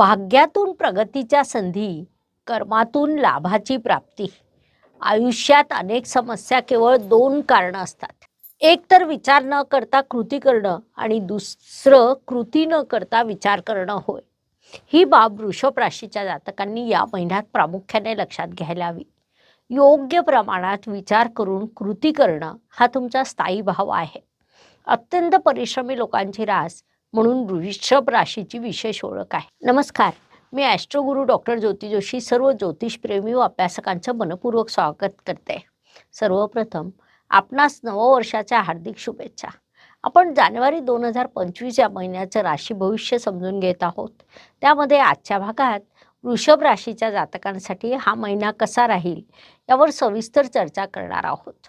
भाग्यातून प्रगतीच्या संधी कर्मातून लाभाची प्राप्ती. आयुष्यात अनेक समस्या केवळ दोन कारणं असतात. एक तर विचार न करता कृती करणं आणि दुसरं कृती न करता विचार करणं होय. ही बाब वृषभ राशीच्या जातकांनी या महिन्यात प्रामुख्याने लक्षात घ्यायला हवी. योग्य प्रमाणात विचार करून कृती करणं हा तुमचा स्थायी भाव आहे. अत्यंत परिश्रमी लोकांची रास म्हणून वृषभ राशीची विशेष ओळख आहे. नमस्कार मी ॲस्ट्रोगुरू डॉक्टर ज्योती जोशी सर्व ज्योतिषप्रेमी व अभ्यासकांचं मनपूर्वक स्वागत करते. सर्वप्रथम आपणास नववर्षाच्या हार्दिक शुभेच्छा. आपण जानेवारी दोन हजार पंचवीस या महिन्याचं राशी भविष्य समजून घेत आहोत. त्यामध्ये आजच्या भागात वृषभ राशीच्या जातकांसाठी हा महिना कसा राहील यावर सविस्तर चर्चा करणार आहोत.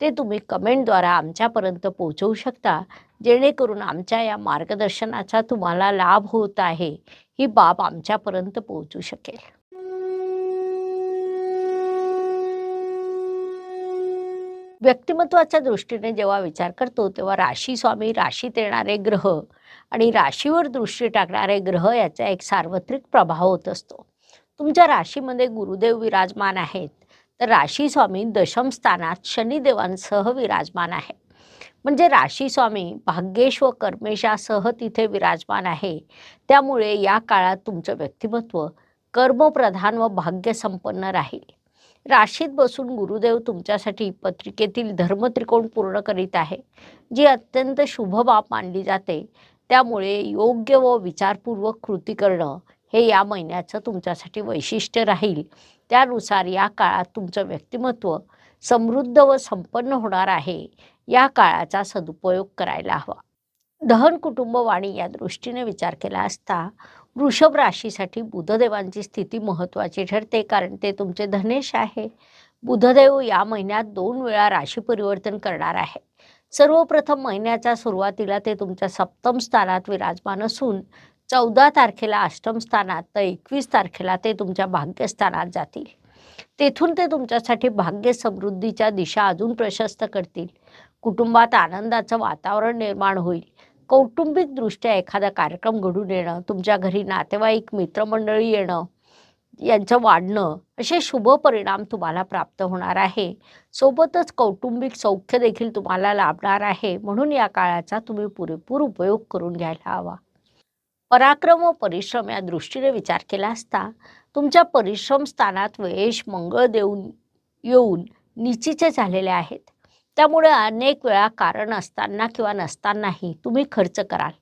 ते तुम्ही कमेंटद्वारा आमच्यापर्यंत पोहोचवू शकता. जेणेकरून आमच्या या मार्गदर्शनाचा तुम्हाला लाभ होत आहे. ही बाब आमच्यापर्यंत पोहोचू शकेल. व्यक्तिमत्वाच्या दृष्टीने जेव्हा विचार करतो तेव्हा राशी स्वामी राशीत येणारे ग्रह आणि राशीवर दृष्टी टाकणारे ग्रह याचा एक सार्वत्रिक प्रभाव होत असतो. तुमच्या राशीमध्ये गुरुदेव विराजमान आहेत. तर राशी स्वामी दशम स्थानात शनिदेवांसह विराजमान आहे. म्हणजे राशी स्वामी भाग्येश व कर्मेशासह तिथे विराजमान आहे. त्यामुळे या काळात तुमचं व्यक्तिमत्व कर्मप्रधान व भाग्यसंपन्न राहील. राशीत बसून गुरुदेव तुमच्यासाठी पत्रिकेतील धर्मत्रिकोण पूर्ण करीत आहे. जी अत्यंत शुभ बाब मानली जाते. त्यामुळे योग्य व विचारपूर्वक कृती करणं हे या महिन्याचं तुमच्यासाठी वैशिष्ट्य राहील. त्यानुसार या काळात तुमचं व्यक्तिमत्व समृद्ध व संपन्न होणार आहे. या काळाचा सदुपयोग करायला हवा. दहन कुटुंब वाणी या दृष्टीने विचार केला असता वृषभ राशीसाठी बुधदेवांची स्थिती महत्त्वाची ठरते कारण ते तुमचे धनेश आहे. बुधदेव या महिन्यात दोन वेळा राशी परिवर्तन करणार आहे. सर्वप्रथम महिन्याच्या सुरुवातीला ते तुमच्या सप्तम स्थानात विराजमान असून चौदा तारखेला अष्टम स्थानात तर एकवीस तारखेला ते तुमच्या भाग्यस्थानात जातील. तेथून ते तुमच्यासाठी भाग्य समृद्धीच्या दिशा अजून प्रशस्त करतील. कुटुंबात आनंदाचं वातावरण निर्माण होईल. कौटुंबिकदृष्ट्या एखादा कार्यक्रम घडून येणं तुमच्या घरी नातेवाईक मित्रमंडळी येणं यांचं वाढणं असे शुभ परिणाम तुम्हाला प्राप्त होणार आहे. सोबतच कौटुंबिक सौख्य देखील तुम्हाला लाभणार आहे. म्हणून या काळाचा तुम्ही पुरेपूर उपयोग करून घ्यायला हवा. पराक्रम व परिश्रम या दृष्टीने विचार केला असता तुमच्या परिश्रम स्थानात वेश मंगळ देऊन येऊन निचीचे झालेले आहेत. त्यामुळे अनेक वेळा कारण असताना किंवा नसतानाही तुम्ही खर्च कराल.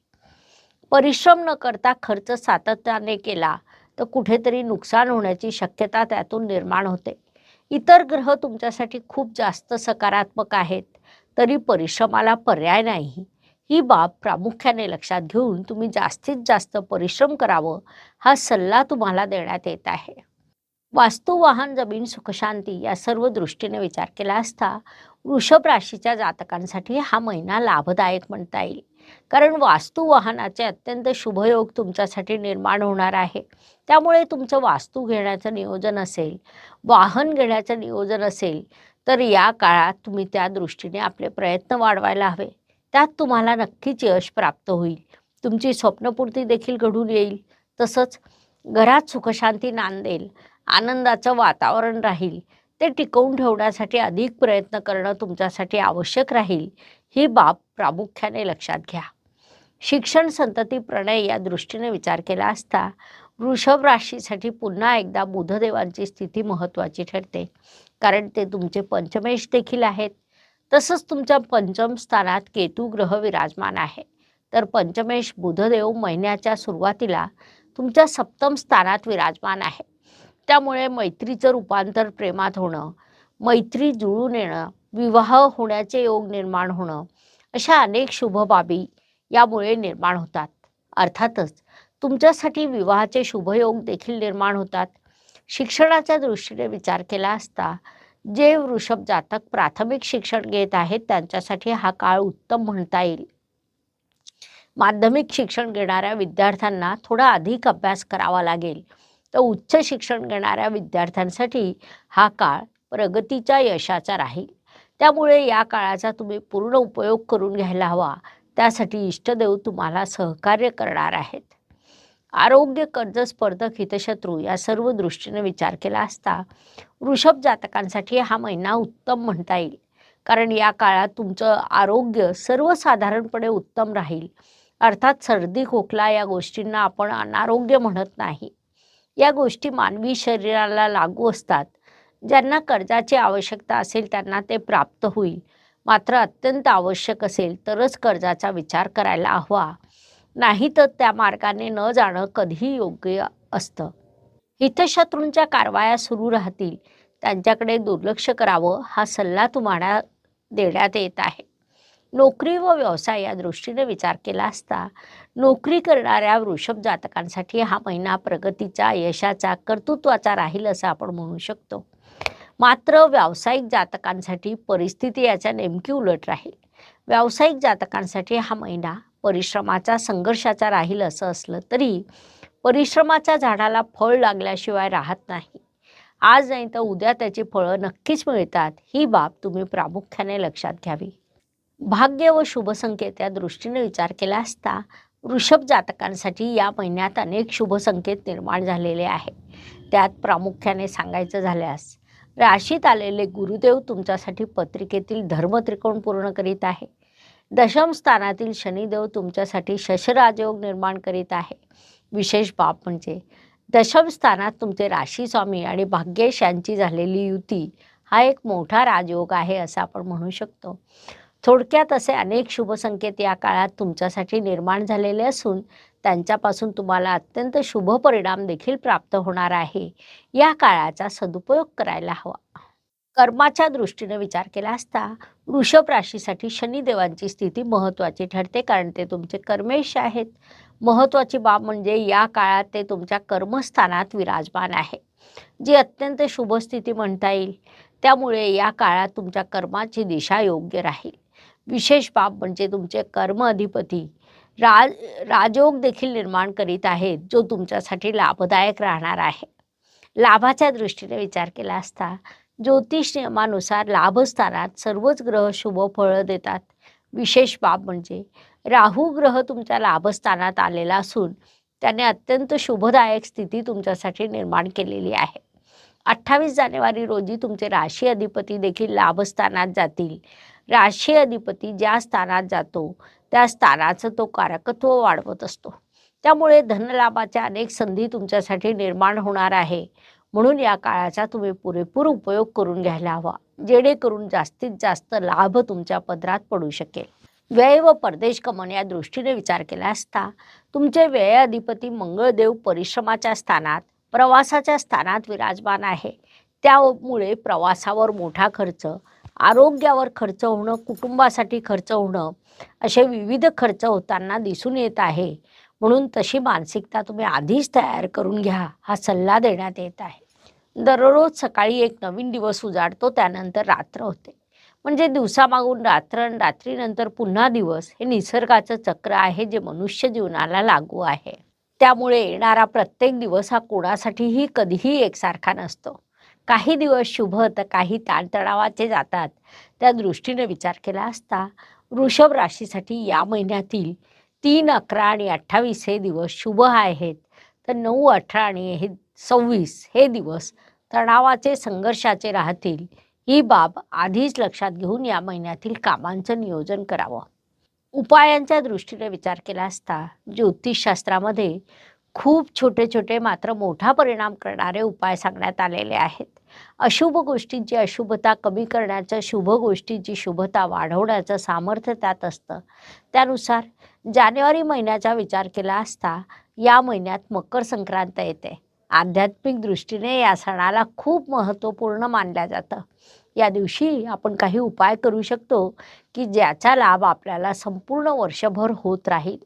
परिश्रम न करता खर्च सातत्याने केला तर कुठेतरी नुकसान होण्याची शक्यता त्यातून निर्माण होते. इतर ग्रह तुमच्यासाठी खूप जास्त सकारात्मक आहेत तरी परिश्रमाला पर्याय नाही. ही बाब प्रामुख्याने लक्षात घेऊन तुम्ही जास्तीत जास्त परिश्रम करावं हा सल्ला तुम्हाला देण्यात येत आहे. वास्तू वाहन जमीन सुखशांती या सर्व दृष्टीने विचार केला असता वृषभ राशीच्या जातकांसाठी हा महिना लाभदायक म्हणता येईल. कारण वास्तू वाहनाचे अत्यंत शुभयोग तुमच्यासाठी निर्माण होणार आहे. त्यामुळे तुमचं वास्तू घेण्याचं नियोजन असेल वाहन घेण्याचं नियोजन असेल तर या काळात तुम्ही त्या दृष्टीने आपले प्रयत्न वाढवायला हवे. त्यात तुम्हाला नक्कीच यश प्राप्त होईल. तुमची स्वप्नपूर्ती देखील घडून येईल. तसंच घरात सुखशांती नांदेल. आनंदाचं वातावरण राहील. ते टिकवून ठेवण्यासाठी अधिक प्रयत्न करणं तुमच्यासाठी आवश्यक राहील. ही बाब प्रामुख्याने लक्षात घ्या. शिक्षण संतती प्रणय या दृष्टीने विचार केला असता वृषभ राशीसाठी पुन्हा एकदा बुधदेवांची स्थिती महत्त्वाची ठरते. कारण ते तुमचे पंचमेश देखील आहेत. तसंच तुमच्या पंचम स्थानात केतू ग्रह विराजमान आहे. तर पंचमेश बुधदेव महिन्याच्या सुरुवातीला तुमच्या सप्तम स्थानात विराजमान आहे. त्यामुळे मैत्रीचं रूपांतर प्रेमात होणं मैत्री जुळून येणं विवाह होण्याचे योग निर्माण होणं अशा अनेक शुभ बाबी यामुळे निर्माण होतात. अर्थातच तुमच्यासाठी विवाहाचे शुभयोग देखील निर्माण होतात. शिक्षणाच्या दृष्टीने विचार केला असता जे वृषभ जातक प्राथमिक शिक्षण घेत आहेत त्यांच्यासाठी हा काळ उत्तम म्हणता येईल. माध्यमिक शिक्षण घेणाऱ्या विद्यार्थ्यांना थोडा अधिक अभ्यास करावा लागेल. तर उच्च शिक्षण घेणाऱ्या विद्यार्थ्यांसाठी हा काळ प्रगतीच्या यशाचा राहील. त्यामुळे या काळाचा तुम्ही पूर्ण उपयोग करून घ्यायला हवा. त्यासाठी इष्टदेव तुम्हाला सहकार्य करणार आहेत. आरोग्य कर्ज स्पर्धक हितशत्रू या सर्व दृष्टीने विचार केला असता वृषभ जातकांसाठी हा महिना उत्तम म्हणता येईल. कारण या काळात तुमचं आरोग्य सर्वसाधारणपणे उत्तम राहील. अर्थात सर्दी खोकला या गोष्टींना आपण अनारोग्य म्हणत नाही. या गोष्टी मानवी शरीराला लागू असतात. ज्यांना कर्जाची आवश्यकता असेल त्यांना ते प्राप्त होईल. मात्र अत्यंत आवश्यक असेल तरच कर्जाचा विचार करायला हवा. नाही तर त्या मार्गाने न जाणं कधीही योग्य असतं. हितशत्रूंच्या कारवाया सुरू राहतील. त्यांच्याकडे दुर्लक्ष करावं हा सल्ला तुम्हाला देण्यात येत आहे. नोकरी व व्यवसाय या दृष्टीने विचार केला असता नोकरी करणाऱ्या वृषभ जातकांसाठी हा महिना प्रगतीचा यशाचा कर्तृत्वाचा राहील असं आपण म्हणू शकतो. मात्र व्यावसायिक जातकांसाठी परिस्थिती याच्या नेमकी उलट राहील. व्यावसायिक जातकांसाठी हा महिना परिश्रमाचा संघर्षाचा राहील असं असलं तरी परिश्रमाच्या झाडाला फळ लागल्याशिवाय राहत नाही. आज नाही तर उद्या त्याची फळं नक्कीच मिळतात. ही बाब तुम्ही प्रामुख्याने लक्षात घ्यावी. भाग्य व शुभसंकेत या दृष्टीने विचार केला असता वृषभ जातकांसाठी या महिन्यात अनेक शुभ संकेत निर्माण झालेले आहे. त्यात प्रामुख्याने सांगायचं झाल्यास राशीत आलेले गुरुदेव तुमच्यासाठी पत्रिकेतील धर्मत्रिकोण पूर्ण करीत आहे. दशम स्थानातील शनिदेव तुमच्यासाठी शशराजयोग निर्माण करीत आहे. विशेष बाब म्हणजे दशम स्थानात तुमचे राशी स्वामी आणि भाग्येश यांची झालेली युती हा एक मोठा राजयोग आहे असं आपण म्हणू शकतो. थोडक्यात असे अनेक शुभसंकेत या काळात तुमच्यासाठी निर्माण झालेले असून त्यांच्यापासून तुम्हाला अत्यंत शुभ परिणाम देखील प्राप्त होणार आहे. या काळाचा सदुपयोग करायला हवा. कर्माच्या दृष्टीने विचार केला असता वृषभ राशीसाठी शनिदेवांची स्थिती महत्त्वाची ठरते कारण ते तुमचे कर्मेश आहेत. महत्त्वाची बाब म्हणजे या काळात ते तुमच्या कर्मस्थानात विराजमान आहे. जी अत्यंत शुभ स्थिती म्हणता येईल त्यामुळे या काळात तुमच्या कर्माची दिशा योग्य राहील. विशेष बाब म्हणजे तुमचे कर्म अधिपती राज राजयोग देखील निर्माण करीत आहेत जो तुमच्यासाठी लाभदायक राहणार आहे. लाभाच्या दृष्टीने विचार केला असता ज्योतिष नियमानुसार लाभस्थानात सर्वच ग्रह शुभ फळं देतात. विशेष बाब म्हणजे राहू ग्रह तुमच्या लाभस्थानात आलेला असून त्याने अत्यंत शुभदायक स्थिती तुमच्यासाठी निर्माण केलेली आहे. अठ्ठावीस जानेवारी रोजी तुमचे राशी अधिपती देखील लाभस्थानात जातील. राशी अधिपती ज्या स्थानात जातो त्या स्थानाचं तो कारकत्व वाढवत असतो. त्यामुळे धनलाभाच्या अनेक संधी तुमच्यासाठी निर्माण होणार आहे. म्हणून या काळाचा तुम्ही पुरेपूर उपयोग करून घ्यायला हवा जेणेकरून जास्तीत जास्त लाभ तुमच्या पदरात पडू शकेल. व्यय व परदेश गमन या दृष्टीने विचार केला असता तुमचे व्यय अधिपती मंगळदेव परिश्रमाच्या स्थानात प्रवासाच्या स्थानात विराजमान आहे. त्यामुळे प्रवासावर मोठा खर्च आरोग्यावर खर्च होणं कुटुंबासाठी खर्च होणं असे विविध खर्च होताना दिसून येत आहे. म्हणून तशी मानसिकता तुम्ही आधीच तयार करून घ्या हा सल्ला देण्यात येत आहे. दररोज सकाळी एक नवीन दिवस उजाडतो त्यानंतर रात्र होते. म्हणजे दिवसामागून रात्र आणि रात्रीनंतर पुन्हा दिवस हे निसर्गाचं चक्र आहे जे मनुष्य जीवनाला लागू आहे. त्यामुळे येणारा प्रत्येक दिवस हा कोणासाठीही कधीही एकसारखा नसतो. काही दिवस शुभ तर काही ताणतणावाचे जातात. त्या दृष्टीने विचार केला असता वृषभ राशीसाठी या महिन्यातील तीन अकरा आणि अठ्ठावीस हे दिवस शुभ आहेत. तर नऊ अठरा आणि हे सव्वीस हे दिवस तणावाचे संघर्षाचे राहतील. ही बाब आधीच लक्षात घेऊन या महिन्यातील कामांचं नियोजन करावं. उपायांच्या दृष्टीने विचार केला असता ज्योतिषशास्त्रामध्ये खूप छोटे छोटे मात्र मोठा परिणाम करणारे उपाय सांगण्यात आलेले आहेत. अशुभ गोष्टींची अशुभता कमी करण्याचं शुभ गोष्टींची शुभता वाढवण्याचं सामर्थ्य त्यात असतं. त्यानुसार जानेवारी महिन्याचा विचार केला असता या महिन्यात मकर संक्रांत येते. आध्यात्मिक दृष्टीने या सणाला खूप महत्त्वपूर्ण मानलं जातं. या दिवशी आपण काही उपाय करू शकतो की ज्याचा लाभ आपल्याला संपूर्ण वर्षभर होत राहील.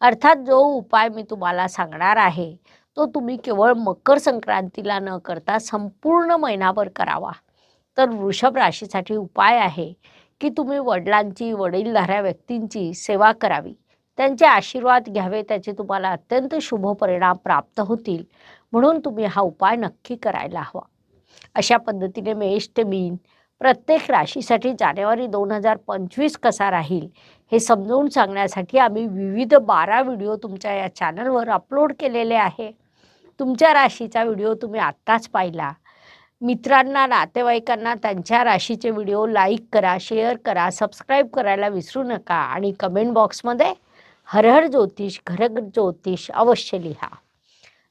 अर्थात जो उपाय मी तुम्हाला सांगणार आहे तो तुम्ही केवळ मकर संक्रांतीला न करता संपूर्ण महिनाभर करावा. तर वृषभ राशीसाठी उपाय आहे की तुम्ही वडिलांची वडीलधाऱ्या व्यक्तींची सेवा करावी. त्यांचे आशीर्वाद घ्यावे त्याचे तुम्हाला अत्यंत शुभ परिणाम प्राप्त होतील. म्हणून तुम्ही हा उपाय नक्की करायला हवा. अशा पद्धतीने मेष ते मीन प्रत्येक राशीसाठी जानेवारी दोन हजार पंचवीस कसा राहील हे समजावून सांगण्यासाठी आम्ही विविध बारा व्हिडिओ तुमच्या या चॅनलवर अपलोड केलेले आहे. तुमच्या राशीचा व्हिडिओ तुम्ही आत्ताच पाहिला. मित्रांना नातेवाईकांना त्यांच्या राशीचे व्हिडिओ लाईक करा शेअर करा सबस्क्राईब करायला विसरू नका आणि कमेंट बॉक्समध्ये हरहर ज्योतिष घर ज्योतिष अवश्य लिहा.